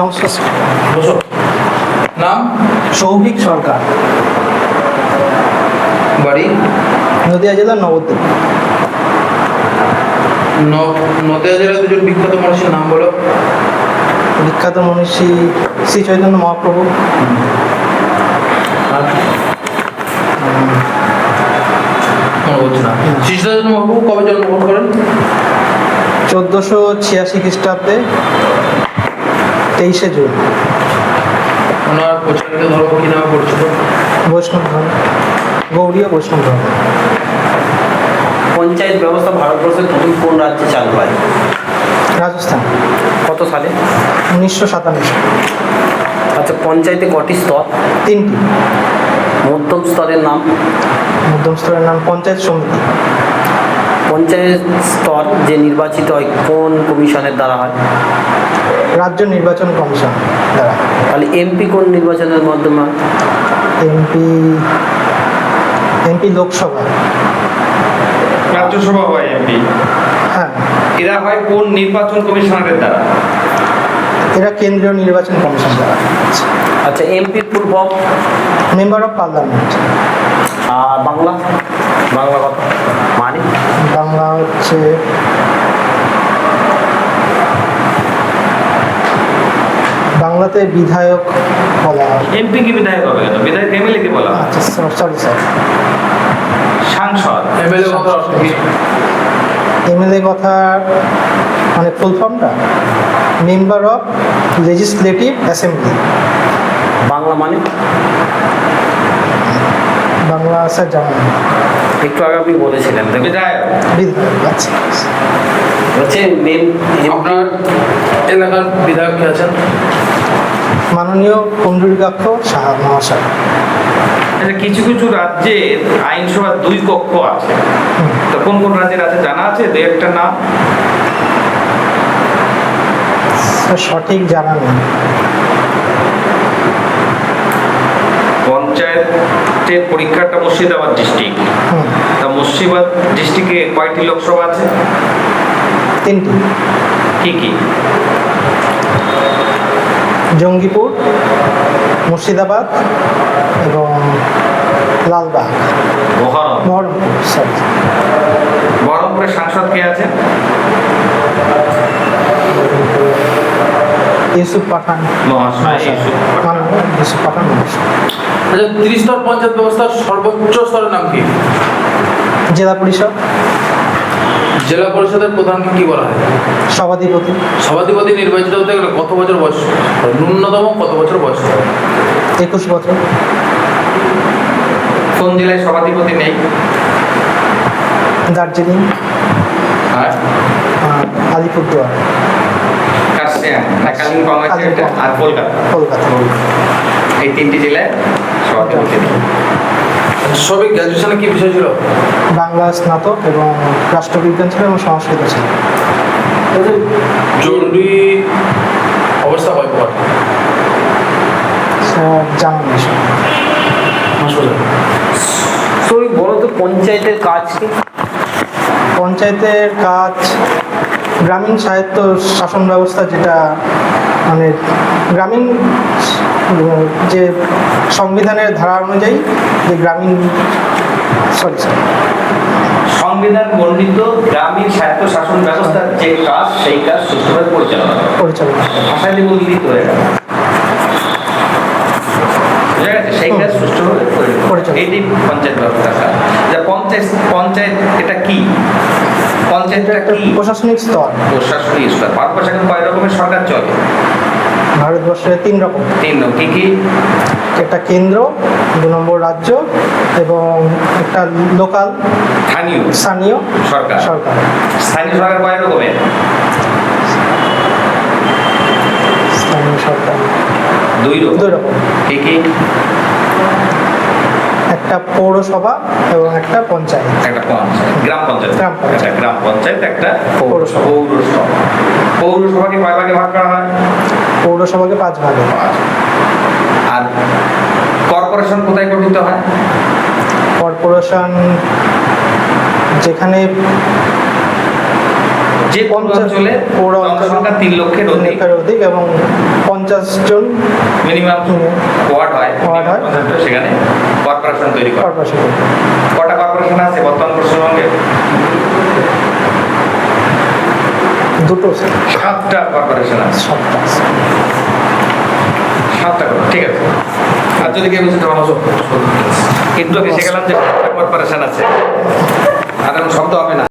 নমস্কার বসো। নাম? সৌভিক সরকার। বাড়ি? নদিয়া জেলার নবদ্বীপ। নদিয়া জেলার দুজন বিখ্যাত মানুষের নাম বলো। বিখ্যাত মনীষী শ্রী চৈতন্য মহাপ্রভু। আর? না। শিশুচন্দ্র মহাপ্রভু কবে জন্মগ্রহণ করেন? চোদ্দোশো ছিয়াশি খ্রিস্টাব্দে। তেইশে জুন। ওনার প্রচারিত ধর্ম কি নামে পরিচিত? বৈষ্ণব ধর্ম গৌরীয় বৈষ্ণব ধর্ম পঞ্চায়েত ব্যবস্থা ভারতবর্ষের প্রথম কোন রাজ্যে চালু হয়? রাজস্থান। কত সালে? উনিশশো সাতান্ন আচ্ছা পঞ্চায়েতে কটি স্তর? তিনটি। মধ্যম স্তরের নাম? মধ্যম স্তরের নাম পঞ্চায়েত সমিতি। পঞ্চায়েত স্তর যে নির্বাচিত হয় কোন কমিশনের দ্বারা হয়? রাজ্য নির্বাচন কমিশন দ্বারা। তাহলে এমপি কোন নির্বাচনের মাধ্যমে এমপি এমপি লোকসভা। রাজ্যসভা হয় এমপি হ্যাঁ। এরা হয় কোন নির্বাচন কমিশনারের দ্বারা? এরা কেন্দ্রীয় নির্বাচন কমিশন দ্বারা। আচ্ছা এমপি পূর্ব? মেম্বার অফ পার্লামেন্ট আর বাংলা কথা মানে বাংলা হচ্ছে বাংলাতে বিধায়ক বলা হয়। এমপি কি বিধায়ক হবে কেন? বিধায়ক এমএলএ কে বলা হয়? আচ্ছা সরি স্যার সাংসদ। এমএলএ কথা এমএলএ কথা মানে ফুল ফর্মটা member of legislative assembly Bangla মানে? বাংলা স্যার জানেন। একটু আগে আপনি বলেছিলেন বিধায়ক। আচ্ছা। হচ্ছে আপনার এলাকার বিধায়ক কে আছেন? মাননীয় কুণ্ডলিকাক্ষ সাহা মহাশয়। আচ্ছা, কিছু কিছু রাজ্যের আইনসভার দুই কক্ষ আছে। তো কোন কোন রাজ্যের আছে জানা আছে? দু একটা নাম? সঠিক জানা নেই। পঞ্চায়েতের পরীক্ষাটা মুর্শিদাবাদ ডিস্ট্রিক্ট। মুর্শিদাবাদ ডিস্ট্রিক্টে কয়টি লোকসভা আছে? তিনটি। কি কি? জঙ্গিপুর মুর্শিদাবাদ এবং লালবাগ। বহরম মহরমপুর সরি বহরমপুরের সাংসদ কে আছে ইউসুফ পাঠান। মহাশয় ইউসুফ পাঠান। ইউসুফ পাঠান মহাশয় আচ্ছা তিরিশ স্তর পঞ্চায়েত ব্যবস্থার সর্বোচ্চ স্তরের নাম কি? জেলা পরিষদ? জেলা পরিষদের প্রধানকে কি বলা হয়? সভাধিপতি। সভাধিপতি নির্বাচিত হতে গেলে কত বছর বয়স? ন্যূনতম কত বছর বয়স? একুশ বছর। কোন জেলায় সভাধিপতি নেই? দার্জিলিং। আর? আলিপুরদুয়ার। কার্শিয়াং না কালিম্পং আছে আর কলকাতা। কলকাতা। এই তিনটি জেলায় সভাধিপতি নেই। সবই গ্র্যাজুয়েশনে কি বিষয় ছিল? বাংলা স্নাতক এবং রাষ্ট্রবিজ্ঞান ছিল এবং সংস্কৃত ছিল। জরুরি অবস্থা কয় পর জানা নেই সব। বলো তো পঞ্চায়েতের কাজ কি? পঞ্চায়েতের কাজ গ্রামীণ সাহিত্য শাসন ব্যবস্থা যেটা মানে গ্রামীণ যে সংবিধানের ধারা অনুযায়ী যে গ্রামীণ সরি সংবিধান বর্ণিত গ্রামীণ স্বায়ত্ত শাসন ব্যবস্থার যে কাজ সেই কাজ সুষ্ঠুভাবে পরিচালনা পরিচালনা। ভাষায় দিব লিখিত হয়ে গেল সেই কাজ সুষ্ঠুভাবে। এটি পঞ্চায়েত ব্যবস্থার কাজ পঞ্চায়েত পঞ্চায়েত এটা কি? কি? প্রশাসনিক স্তর। প্রশাসনিক স্তর। ভারতবর্ষে এখন কয় রকমের সরকার চলে? ভারতবর্ষে তিন রকম। তিন রকম। কি কি? একটা কেন্দ্র দু নম্বর রাজ্য এবং একটা লোকাল। স্থানীয়। স্থানীয় সরকার। সরকার। স্থানীয় সরকার কয় রকমের? স্থানীয় সরকার। দুই রকম। দুই রকম। কি কি? একটা পৌরসভা এবং একটা পঞ্চায়েত। একটা পঞ্চায়েত। গ্রাম পঞ্চায়েত। গ্রাম পঞ্চায়েত। গ্রাম পঞ্চায়েত একটা পৌরসভা। পৌরসভা। পৌরসভাকে কয় ভাগে ভাগ করা হয়? পৌরসভাকে পাঁচ ভাগে। আর কর্পোরেশন কোথায় গঠিত হয়? কর্পোরেশন যেখানে যে অঞ্চলে পৌর জনসংখ্যা তিন লক্ষের তিন অধিক এবং পঞ্চাশ জন মিনিমাম ওয়ার্ড হয় ওয়ার্ড হয়। সেখানে কর্পোরেশন তৈরি করে। কর্পোরেশন কটা কর্পোরেশন আছে বর্তমান পশ্চিমবঙ্গে? দুটো সাতটা কর্পোরেশন আছে। সাতটা সাতটা ঠিক আছে। আর যদি কেউ বুঝতে কিন্তু আমি যে সাতটা কর্পোরেশন আছে। আর শব্দ হবে না।